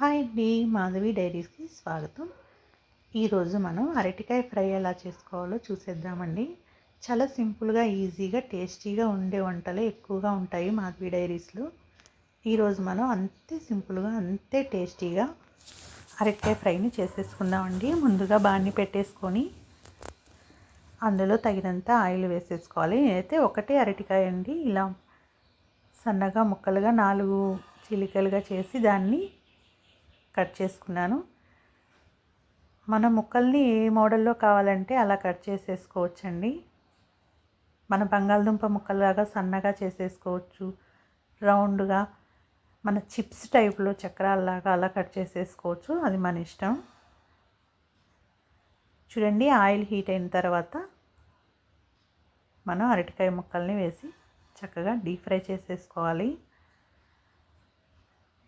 Hi అండి మాధవి డైరీస్కి స్వాగతం. ఈరోజు మనం అరటికాయ ఫ్రై ఎలా చేసుకోవాలో చూసేద్దామండి. చాలా సింపుల్గా ఈజీగా టేస్టీగా ఉండే వంటలే ఎక్కువగా ఉంటాయి మాధవి డైరీస్లో. ఈరోజు మనం అంతే సింపుల్గా అంతే టేస్టీగా అరటికాయ ఫ్రైని చేసేసుకుందామండి. ముందుగా బాణి పెట్టేసుకొని అందులో తగినంత ఆయిల్ వేసేసుకోవాలి. నేనైతే ఒకటే అరటికాయ అండి. ఇలా సన్నగా ముక్కలుగా నాలుగు చిలికలుగా చేసి దాన్ని కట్ చేసుకున్నాను. మన ముక్కల్ని ఏ మోడల్లో కావాలంటే అలా కట్ చేసేసుకోవచ్చండి. మన బంగాళదుంప ముక్కలాగా సన్నగా చేసేసుకోవచ్చు. రౌండ్గా మన చిప్స్ టైప్లో చక్రాల్లాగా అలా కట్ చేసేసుకోవచ్చు. అది మన ఇష్టం. చూడండి ఆయిల్ హీట్ అయిన తర్వాత మనం అరటికాయ ముక్కల్ని వేసి చక్కగా డీప్ ఫ్రై చేసేసుకోవాలి.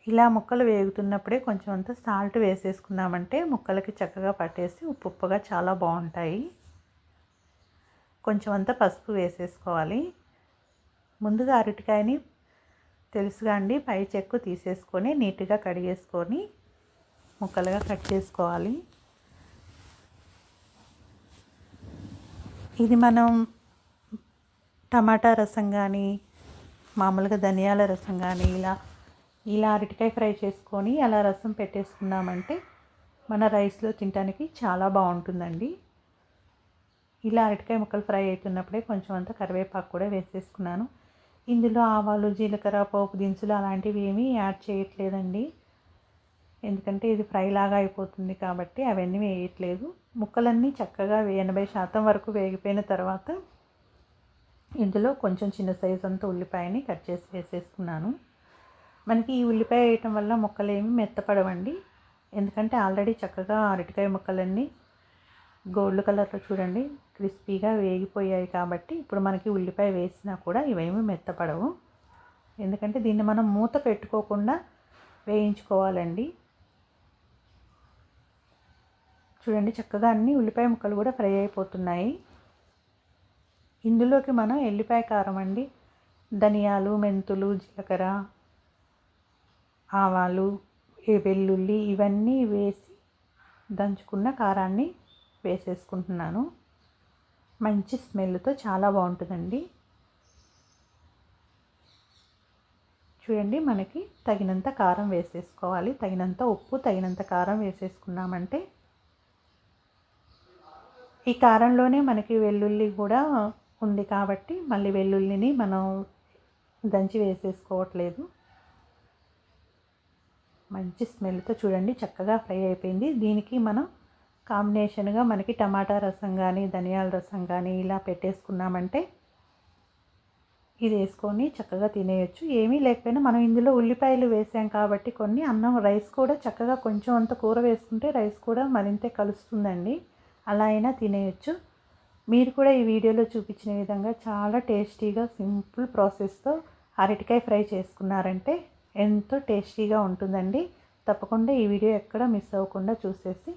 ఇలా ముక్కలు వేగుతున్నప్పుడే కొంచెం అంత సాల్ట్ వేసేసుకున్నామంటే ముక్కలకి చక్కగా పట్టేసి ఉప్పు ఉప్పుగా చాలా బాగుంటాయి. కొంచెం అంత పసుపు వేసేసుకోవాలి. ముందుగా అరటికాయని తెలుసుగా అండి పై చెక్కు తీసేసుకొని నీట్గా కడిగేసుకొని ముక్కలుగా కట్ చేసుకోవాలి. ఇది మనం టమాటా రసం కానీ మామూలుగా ధనియాల రసం కానీ ఇలా ఇలా అరటికాయ ఫ్రై చేసుకొని అలా రసం పెట్టేసుకున్నామంటే మన రైస్లో తినడానికి చాలా బాగుంటుందండి. ఇలా అరటికాయ ముక్కలు ఫ్రై అవుతున్నప్పుడే కొంచెం అంత కరివేపాకు కూడా వేసేసుకున్నాను. ఇందులో ఆవాలు జీలకర్ర పోపు దినుసులు అలాంటివి ఏమీ యాడ్ చేయట్లేదండి. ఎందుకంటే ఇది ఫ్రై లాగా అయిపోతుంది కాబట్టి అవన్నీ వేయట్లేదు. ముక్కలన్నీ చక్కగా ఎనభై శాతం వరకు వేగిపోయిన తర్వాత ఇందులో కొంచెం చిన్న సైజు అంతా ఉల్లిపాయని కట్ చేసి వేసేసుకున్నాను. మనకి ఈ ఉల్లిపాయ వేయటం వల్ల ముక్కలు ఏమి మెత్తపడవండి. ఎందుకంటే ఆల్రెడీ చక్కగా అరటికాయ ముక్కలన్నీ గోల్డ్ కలర్లో చూడండి క్రిస్పీగా వేగిపోయాయి కాబట్టి ఇప్పుడు మనకి ఉల్లిపాయ వేసినా కూడా ఇవేమి మెత్తపడవు. ఎందుకంటే దీన్ని మనం మూత పెట్టుకోకుండా వేయించుకోవాలండి. చూడండి చక్కగా అన్ని ఉల్లిపాయ ముక్కలు కూడా ఫ్రై అయిపోతున్నాయి. ఇందులోకి మనం ఎల్లిపాయ కారం అండి ధనియాలు మెంతులు జీలకర్ర ఆవాలు వెల్లుల్లి ఇవన్నీ వేసి దంచుకున్న కారాన్ని వేసేసుకుంటున్నాను. మంచి స్మెల్తో చాలా బాగుంటుందండి. చూడండి మనకి తగినంత కారం వేసేసుకోవాలి. తగినంత ఉప్పు తగినంత కారం వేసేసుకున్నామంటే ఈ కారంలోనే మనకి వెల్లుల్లి కూడా ఉంది కాబట్టి మళ్ళీ వెల్లుల్లిని మనం దంచి వేసేసుకోవట్లేదు. మంచి స్మెల్తో చూడండి చక్కగా ఫ్రై అయిపోయింది. దీనికి మనం కాంబినేషన్గా మనకి టమాటా రసం కానీ ధనియాల రసం కానీ ఇలా పెట్టేసుకున్నామంటే ఇది వేసుకొని చక్కగా తినేయచ్చు. ఏమీ లేకపోయినా మనం ఇందులో ఉల్లిపాయలు వేసాం కాబట్టి కొన్ని అన్నం రైస్ కూడా చక్కగా కొంచెం అంత కూర వేసుకుంటే రైస్ కూడా మరింతే కలుస్తుందండి. అలా అయినా తినేయచ్చు. మీరు కూడా ఈ వీడియోలో చూపించిన విధంగా చాలా టేస్టీగా సింపుల్ ప్రాసెస్తో అరటికాయ ఫ్రై చేసుకున్నారంటే ఎంతో టేస్టీగా ఉంటుందండి. తప్పకుండా ఈ వీడియో ఎక్కడ మిస్ అవ్వకుండా చూసేసి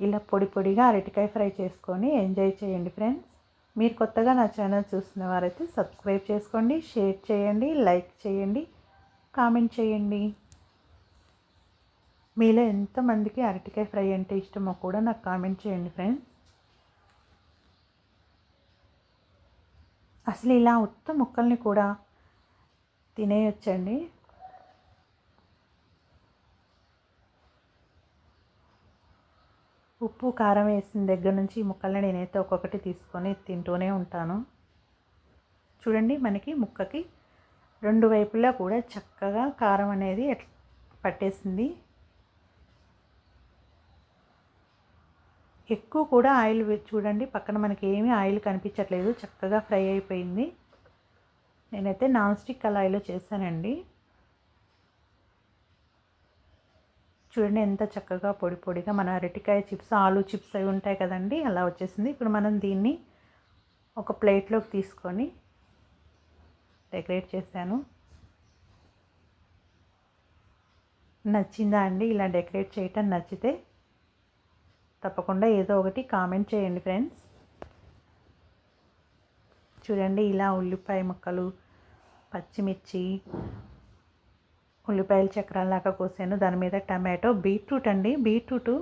ఇలా పొడి పొడిగా అరటికాయ ఫ్రై చేసుకొని ఎంజాయ్ చేయండి ఫ్రెండ్స్. మీరు కొత్తగా నా ఛానల్ చూసిన వారైతే సబ్స్క్రైబ్ చేసుకోండి షేర్ చేయండి లైక్ చేయండి కామెంట్ చేయండి. మీలో ఎంతమందికి అరటికాయ ఫ్రై అంటే ఇష్టమో కూడా నాకు కామెంట్ చేయండి ఫ్రెండ్స్. అసలు ఇలా ఉత్త ముక్కల్ని కూడా తినేయొచ్చండి. ఉప్పు కారం వేసిన దగ్గర నుంచి ముక్కల్ని నేనైతే ఒక్కొక్కటి తీసుకొని తింటూనే ఉంటాను. చూడండి మనకి ముక్కకి రెండు వైపులా కూడా చక్కగా కారం అనేది పట్టేసింది. ఎక్కువ కూడా ఆయిల్ చూడండి పక్కన మనకి ఏమీ ఆయిల్ కనిపించట్లేదు. చక్కగా ఫ్రై అయిపోయింది. నేనైతే నాన్ స్టిక్ కళాయిలో చేశానండి. చూడండి ఎంత చక్కగా పొడి పొడిగా మన అరటికాయ చిప్స్ ఆలు చిప్స్ అవి ఉంటాయి కదండి. అలా వచ్చేసింది. ఇప్పుడు మనం దీన్ని ఒక ప్లేట్లోకి తీసుకొని డెకరేట్ చేశాను. నచ్చిందా అండి? ఇలా డెకరేట్ చేయటం నచ్చితే తప్పకుండా ఏదో ఒకటి కామెంట్ చేయండి ఫ్రెండ్స్. చూడండి ఇలా ఉల్లిపాయ ముక్కలు పచ్చిమిర్చి ఉల్లిపాయలు చక్రాలాగా కోసాను. దాని మీద టమాటో బీట్రూట్ అండి. బీట్రూట్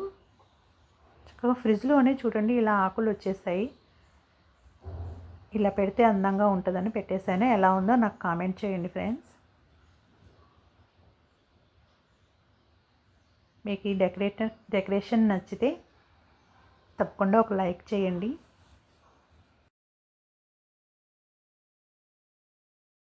చక్కగా ఫ్రిడ్జ్లోనే చూడండి ఇలా ఆకులు వచ్చేసాయి. ఇలా పెడితే అందంగా ఉంటుందని పెట్టేశాను. ఎలా ఉందో నాకు కామెంట్ చేయండి ఫ్రెండ్స్. మీకు ఈ డెకరేటర్ డెకరేషన్ నచ్చితే తప్పకుండా ఒక లైక్ చేయండి.